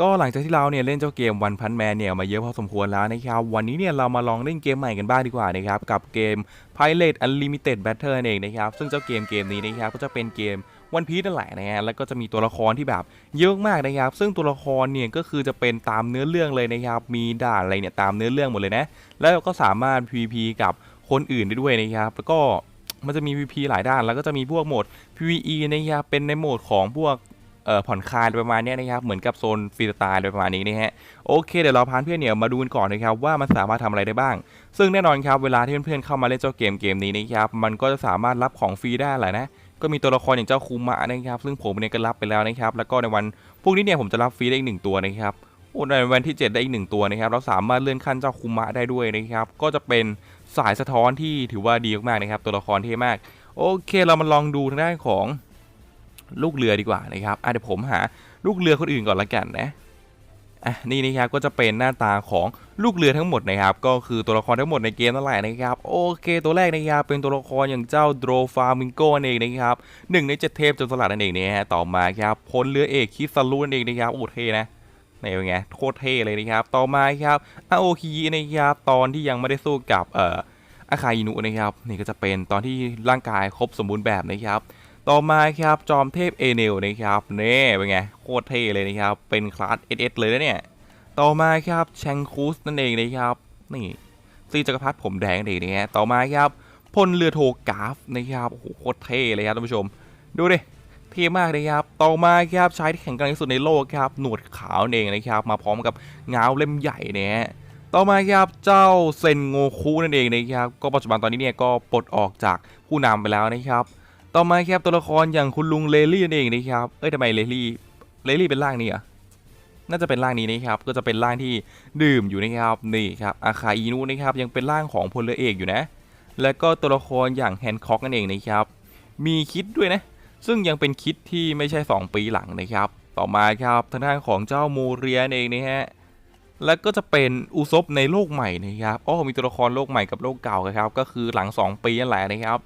ก็หลังจากที่เราเนี่ยเล่นเจ้าเกมวันพันแมนเนี่ยมาเยอะพอสมควรแล้วนะครับวันนี้เนี่ยเรามาลองเล่นเกมใหม่กันบ้างดีกว่านะครับกับเกม Pirate Unlimited Battle นั่นเองนะครับซึ่งเจ้าเกมเกมนี้นะครับก็จะเป็นเกมวันพี e นั่นแหละนะฮะแล้วก็จะมีตัวละครที่แบบเยอะมากนะครับ ซึ่งตัวละครเนี่ยก็คือจะเป็นตามเนื้อเรื่องเลยนะครับมีด่านอะไรเนี่ยตามเนื้อเรื่องหมดเลยนะแล้วก็สามารถ PVP กับคนอื่นได้ด้วยนะครับแล้วก็มันจะมี PVP หลายด้านแล้วก็จะมีพวกโหมด PVE นะครับเป็นในโหมดของพวก ผ่อนคลายประมาณเนี้ยนะครับเหมือนกับโซนฟรีสไตล์ประมาณนี้นะฮะโอเคเดี๋ยวเราพาเพื่อนเนี่ยมาดูกันก่อนนะครับว่ามันสามารถทำอะไรได้บ้าง ซึ่งแน่นอนครับเวลาที่เพื่อนๆเข้ามาเล่นเจ้าเกมเกมนี้นะครับมันก็จะสามารถรับของฟรีได้แหละนะก็มีตัวละครอย่างเจ้าคูมะนะครับซึ่งผมเนี่ยก็รับไปแล้วนะครับแล้วก็ในวันพวกนี้เนี่ยผมจะรับฟรีได้อีกหนึ่งตัวนะครับโอ้ในวันที่ 7 ได้อีกหนึ่งตัวนะครับเราสามารถเลื่อนขั้นเจ้าคูมะได้ด้วยนะครับก็จะเป็นสายสะท้อนที่ถือว่าดีมากๆนะครับตัวละครเท่มาก โอเคเรามาลองดูทางด้านของ ลูกเรือดีกว่านะครับอะเดี๋ยวผมหาลูกเรือคนอื่นก่อนละกันนะอะนี่นะครับก็จะเป็นหน้าตาของลูกเรือทั้งหมดนะครับ ก็คือตัวละครทั้งหมดในเกมนั่นแหละนะครับ โอเค ตัวแรกนะครับเป็นตัวละครอย่างเจ้าโดรฟามิงโกนั่นเองนะครับหนึ่งในเจ็ดเทพจรสลัดนั่นเองเนี่ยฮะต่อมาครับพลเรือเอกคิสลูนั่นเองนะครับโอ้เท่นะนี่เป็นไงโคตรเท่เลยนะครับ ต่อมาครับอาโอคีนะครับตอนที่ยังไม่ได้สู้กับเอ่ออาคาอินุนะครับนี่ก็จะเป็นตอนที่ร่างกายครบสมบูรณ์แบบนะครับ ต่อมาครับจอมเทพเอเนลนะครับนี่เป็นไงโคตรเท่เลยนะครับ เป็นคลาสเอสเลยนะเนี่ย ต่อมาครับแชงคูสนั่นเองนะครับ นี่ซีจักรพรรดิผมแดงเองนะฮะต่อมาครับพลเรือโทกราฟนะครับโอ้โหโคตรเท่เลยครับท่านผู้ชม ดูดิเท่มากเลยครับ ต่อมาครับชายที่แข็งแกร่งที่สุดในโลกครับ หนวดขาวนั่นเองนะครับ มาพร้อมกับเงาเล่มใหญ่เนี่ยต่อมาครับเจ้าเซนโงคุนั่นเองนะครับ ก็ปัจจุบันตอนนี้เนี่ยก็ปลดออกจากผู้นำไปแล้วนะครับ ต่อมาครับตัวละครอย่างคุณลุงเลลี่นั่นเองนะครับ เอ้ยทำไมเลลี่เลลี่เป็นร่างนี้อะน่าจะเป็นร่างนี้นะครับ ก็จะเป็นร่างที่ดื่มอยู่นะครับ นี่ครับ อาคาอินุนะครับ ยังเป็นร่างของพลเรือเอกอยู่นะ แล้วก็ตัวละครอย่างแฮนค็อกนั่นเองนะครับ มีคิดด้วยนะ ซึ่งยังเป็นคิดที่ไม่ใช่ 2 ปีหลังนะครับ ต่อมาครับทางด้านของเจ้าโมเรียนเองนะฮะ แล้วก็จะเป็นอุซบในโลกใหม่นะครับ อ๋อ มีตัวละครโลกใหม่กับโลกเก่าครับ ก็คือหลัง 2 ปีนั่นแหละนะครับ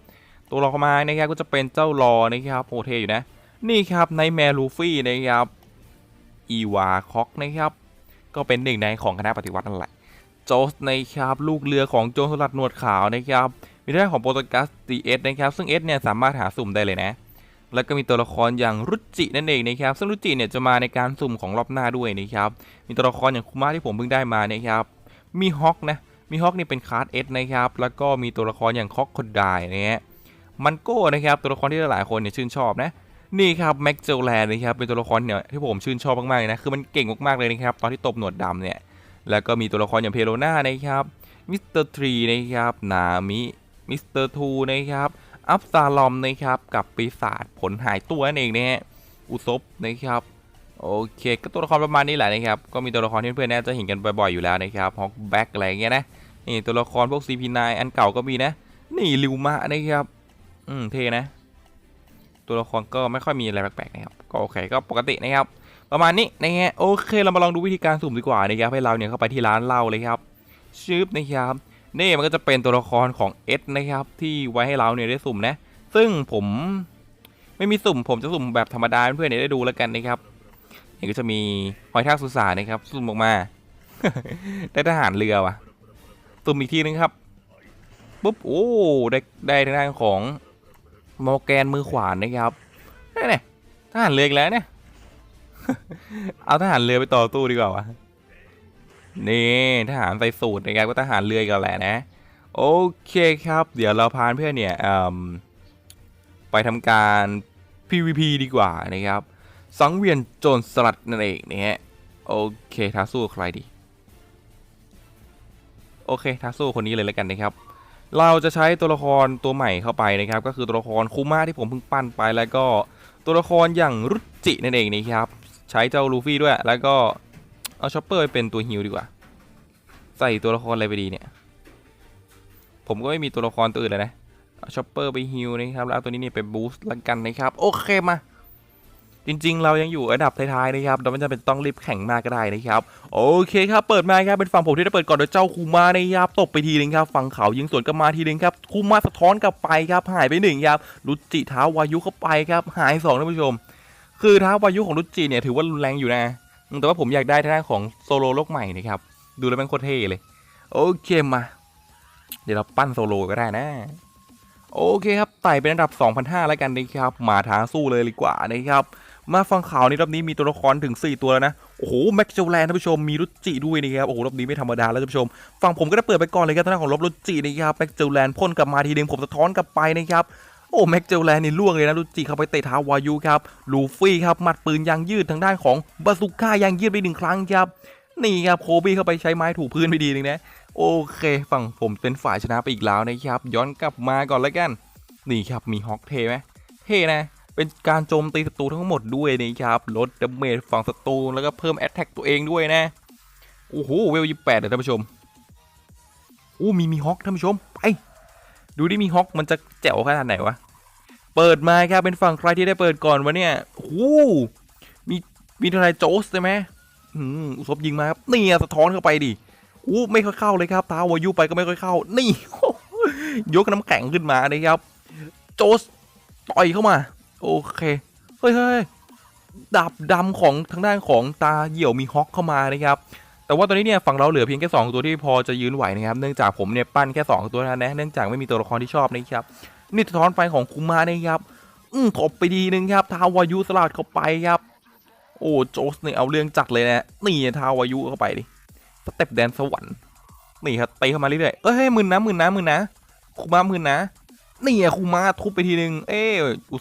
ตัวละครมานะครับก็จะเป็นเจ้ารอนะครับโอเทอยู่นะ นี่ครับในแมลูฟี่นะครับอีวาคอกนะครับก็เป็นหนึ่งในของคณะปฏิวัตินั่นแหละโจสนะครับลูกเรือของโจสลัดหนวดขาวนะครับมีเรื่ของโปรตุกัสตีเอสนะครับซึ่งเอสเนี่ยสามารถหาสุ่มได้เลยนะ แล้วก็มีตัวละครอย่างรุจินั่นเองนะครับซึ่งรุจิเนี่ยจะมาในการสุ่มของรอบหน้าด้วยนะครับมีตัวละครอย่างคุมาที่ผมเพิ่งได้มานะครับมีฮอกนะมีฮอกนี่เป็นคาร์ดเอสนะครับแล้วก็มีตัวละครอย่างคอกคดายนะฮะ มันโก้นะครับตัวละครที่หลายคนเนี่ยชื่นชอบนะนี่ครับแม็กเจลแลนนะครับเป็นตัวละครเนี่ยที่ผมชื่นชอบมากๆนะคือมันเก่งมากๆเลยนะครับตอนที่ตบหนวดดำเนี่ยแล้วก็มีตัวละครอย่างเพโลนานะครับมิสเตอร์ทรีนะครับนามิมิสเตอร์ทูนะครับอัพซาลอมนะครับกับปีศาจผลหายตัวนั่นเองนะฮะอุซบนะครับโอเคก็ตัวละครประมาณนี้แหละนะครับก็มีตัวละครที่เพื่อนๆน่าจะเห็นกันบ่อยๆอยู่แล้วนะครับฮอกแบ็กอะไรเงี้ยนะนี่ตัวละครพวก CP9 อันเก่าก็มีนะ นี่ลิวมะนะครับ อืมเท่นะ ตัวละครก็ไม่ค่อยมีอะไรแปลกๆนะครับ ก็โอเคก็ปกตินะครับ ประมาณนี้นะฮะโอเคเรามาลองดูวิธีการสุ่มดีกว่านะครับให้เราเนี่ยเข้าไปที่ร้านเหล้าเลยครับชืบนะครับนี่มันก็จะเป็นตัวละครของเอสนะครับ ที่ไว้ให้เราเนี่ยได้สุ่มนะ ซึ่งผมไม่มีสุ่ม ผมจะสุ่มแบบธรรมดาเพื่อนๆเนี่ยได้ดูแล้วกันนะครับนี่ก็จะมีหอยทากสุสานนะครับ สุ่มออกมา ได้ทหารเรือว่ะสุ่มอีกทีนึงครับปุ๊บโอ้ได้ได้ทางด้านของ มอร์แกนมือขวานนะครับนี่เนี่ยทหารเรืออีกแล้วเนี่ย เอาทหารเรือไปต่อตู้ดีกว่าวะนี่ทหารใส่สูตรนะครับก็ทหารเรืออีกันแหละนะ โอเคครับ เดี๋ยวเราพาเพื่อนเนี่ยไปทำการ PVP ดีกว่านะครับ สังเวียนโจรสลัดนั่นเองนะฮะโอเคท้าสู้ใครดี โอเคท้าสู้คนนี้เลยแล้วกันนะครับ เราจะใช้ตัวละครตัวใหม่เข้าไปนะครับ ก็คือตัวละครคูมาที่ผมเพิ่งปั้นไปแล้วก็ตัวละครอย่างรุจินั่นเองนะครับ ใช้เจ้าลูฟี่ด้วย แล้วก็เอาชอปเปอร์ไปเป็นตัวฮิลดีกว่า ใส่ตัวละครอะไรไปดีเนี่ย ผมก็ไม่มีตัวละครตัวอื่นเลยนะเอาชอปเปอร์ไปฮิลนะครับ แล้วเอาตัวนี้เนี่ยไปบูสต์ละกันนะครับ โอเคมา จริง ๆ เรายังอยู่อันดับท้ายๆนะครับเราไม่จำเป็นต้องรีบแข่งมากก็ได้นะครับ โอเคครับเปิดมาครับเป็นฝั่งผมที่ได้เปิดก่อนโดยเจ้าคูมานะครับตบไปทีนึงครับฝั่งเขายิงสวนกลับมาทีนึงครับคูมาสะท้อนกลับไปครับหายไปหนึ่งครับรุจิเท้าวายุเข้าไปครับหายสองท่านผู้ชม คือเท้าวายุของรุจิเนี่ยถือว่ารุนแรงอยู่นะ แต่ว่าผมอยากได้ทางด้านของโซโลโลกใหม่นะครับดูแล้วเป็นโคตรเท่เลย โอเคมา เดี๋ยวเราปั้นโซโลก็ได้นะโอเคครับไต่เป็นอันดับ2,500แล้วกันนะครับมาทางสู้เลยดีกว่านะครับ มาฟังข่าวนี้รอบนี้มีตัวละครถึง 4 ตัวแล้วนะ โอ้โห แม็กเจลแลนท่านผู้ชมมีรุจิด้วยนะครับ โอ้โห รอบนี้ไม่ธรรมดาแล้วท่านผู้ชม ฝั่งผมก็ได้เปิดไปก่อนเลยครับทางด้านของลบรุจินะครับแม็กเจลแลนพ่นกลับมาทีนึงผมสะท้อนกลับไปนะครับโอ้แม็กเจลแลนนี่ล่วงเลยนะรุจิเข้าไปเตะเท้าวายุครับลูฟี่ครับหมัดปืนยางยืดทางด้านของบาซูก้ายางยืดไปหนึ่งครั้งครับนี่ครับโคบี้เข้าไปใช้ไม้ถูพื้นไปดีนึงนะโอเค ฝั่งผมเป็นฝ่ายชนะไปอีกแล้วนะครับ ย้อนกลับมาก่อนแล้วกัน นี่ครับมีฮอกเทไหมเท่นะ เป็นการโจมตีศัตรูทั้งหมดด้วยนะครับลดดาเมจฝั่งศัตรูแล้วก็เพิ่มแอตแทกตัวเองด้วยนะโอ้โหเวลยี่แปดเลยท่านผู้ชมโอ้มีมีฮอกท่านผู้ชมไปดูดิมีฮอกมันจะแจ๋วขนาดไหนวะเปิดมาครับเป็นฝั่งใครที่ได้เปิดก่อนวะเนี่ยโอ้โหมีมีทนายโจสใช่ไหมอืมอุศบยิงมาครับนี่สะท้อนเข้าไปดิอู้ไม่ค่อยเข้าเลยครับท้าวายุไปก็ไม่ค่อยเข้า นี่ยกน้ำแข็งขึ้นมานะครับ โจสต่อยเข้ามา โอเค เฮ้ยเฮ้ยดาบดำของทางด้านของตาเหี่ยวมีฮอกเข้ามานะครับ แต่ว่าตอนนี้เนี่ยฝั่งเราเหลือเพียงแค่ 2 ตัวที่พอจะยืนไหวนะครับ เนื่องจากผมเนี่ยปั้นแค่ 2 ตัวนั้นนะ เนื่องจากไม่มีตัวละครที่ชอบนะครับนี่ท้อนไฟของคุมานะครับ อืมถบไปดีนึงครับทาวายุสลัดเข้าไปครับ โอ้โจสเนี่ยเอาเรื่องจัดเลยนะ นี่ทาวายุเข้าไปดิสเต็ปแดนสวรรค์นี่ครับตีเข้ามาเรื่อยๆเอ้ยมื่นนะมื่นนะมื่นนะคุมามื่นนะนี่อะคุมาทุบไปทีนึง เอ้ยอุ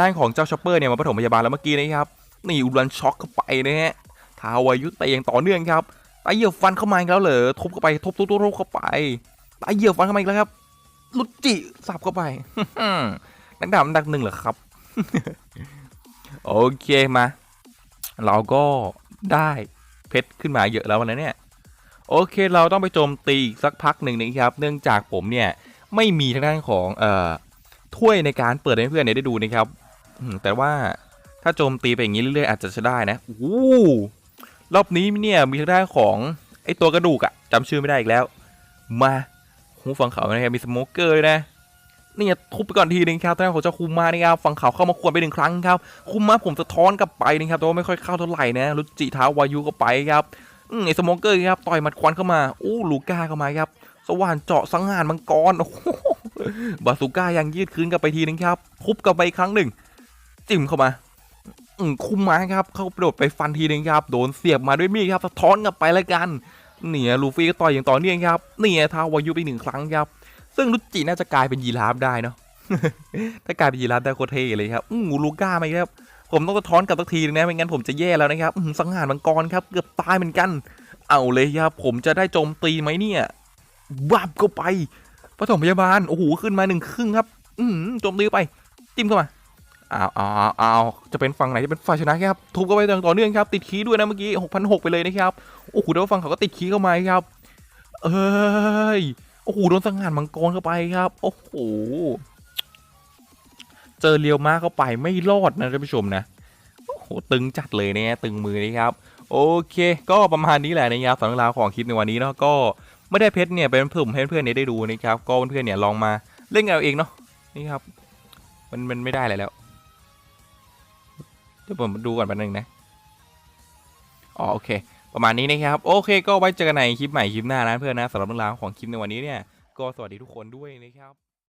ด้านของเจ้าช็อปเปอร์เนี่ยมาปฐมพยาบาลแล้วเมื่อกี้นะครับนี่อุรันช็อกเข้าไปนะฮะทาวายุเตะอย่างต่อเนื่องครับตาเหยียบฟันเข้ามาอีกแล้วเหรอทุบเข้าไปทุบทุบทุบเข้าไปตาเหยียบฟันเข้ามาอีกแล้วครับลุจิสับเข้าไปนักดาบอันดับหนึ่งเหรอครับ โอเคมา เราก็ได้เพชรขึ้นมาเยอะแล้วนะเนี่ย โอเคเราต้องไปโจมตีอีกสักพักหนึ่งนะครับ เนื่องจากผมเนี่ย ไม่มีทางด้านของเอ่อถ้วยในการเปิดให้เพื่อนเนี่ยได้ดูนะครับ แต่ว่าถ้าโจมตีไปอย่างนี้เรื่อยๆ อาจจะจะได้นะโอ้โหรอบนี้เนี่ยมีทางด้านของไอตัวกระดูกอะจำชื่อไม่ได้อีกแล้ว มาหูฟังเขานะครับมีสโมเกอร์ด้วยนะนี่ทุบไปก่อนทีนึงครับทางด้านของเจ้าคุมมานะครับฝั่งเขาเข้ามาควรไปหนึ่งครั้งครับคุมมาผมสะท้อนกลับไปนะครับแต่ว่าไม่ค่อยเข้าเท่าไหร่นะรุจิเท้าวายุก็ไปครับอืมไอสโมเกอร์ครับต่อยหมัดควันเข้ามาโอ้ลูก้าเข้ามาครับสว่านเจาะสังหารมังกรโอ้โหบาซูก้ายังยืดคืนกลับไปทีนึงครับทุบกลับไปอีกครั้งหนึ่ง จิ้มเข้ามาคุ้มมาครับ เข้ากระโดดไปฟันทีนึงครับ โดนเสียบมาด้วยมีดครับ สะท้อนกลับไปแล้วกัน เนี่ยลูฟี่ก็ต่อยอย่างต่อเนื่องครับเนี่ยท้าวายุไปหนึ่งครั้งครับ ซึ่งรุจิน่าจะกลายเป็นยีราฟได้เนาะ ถ้ากลายเป็นยีราฟได้โคตรเท่เลยครับ อู้หูลูก้ามาอีกครับ ผมต้องสะท้อนกลับสักทีนึงนะ ไม่งั้นผมจะแย่แล้วนะครับอือหือสังหารมังกรครับ เกือบตายเหมือนกัน เอาเลยครับ ผมจะได้โจมตีไหมเนี่ยบับเข้าไปปฐมพยาบาล โอ้โห ขึ้นมาหนึ่งครึ่งครับ อือหือโจมตีไป จิ้มเข้ามา อ้าวอ้าวอ้าวจะเป็นฝั่งไหนจะเป็นฝ่ายชนะครับ ทุบเข้าไปอย่างต่อเนื่องครับ ติดคีด้วยนะเมื่อกี้หกพันหกไปเลยนะครับ โอ้โหแต่ว่าฝั่งเขาก็ติดคีเข้ามาครับ เอ้ย โอ้โห โดนสังหารมังกรเข้าไปครับ โอ้โห เจอเรียวมาเข้าไปไม่รอดนะท่านผู้ชมนะ โอ้โห ตึงจัดเลยเนี่ยตึงมือนะครับ โอเค ก็ประมาณนี้แหละนะครับสำหรับราวของคลิปในวันนี้เนาะ ก็ไม่ได้เพชรเนี่ยเป็นผมให้เพื่อนๆเนี่ยได้ดูนะครับ ก็เพื่อนๆเนี่ยลองมาเล่นกันเอาเองเนาะ นี่ครับ มันมันไม่ได้อะไรแล้ว ดี๋ยวผมดูก่อนแป๊บนึงนะอ๋อโอเค ประมาณนี้นะครับ โอเค ก็ไว้เจอกันในคลิปใหม่คลิปหน้านะเพื่อนนะสำหรับเรื่องราวของคลิปในวันนี้เนี่ย ก็สวัสดีทุกคนด้วยนะครับ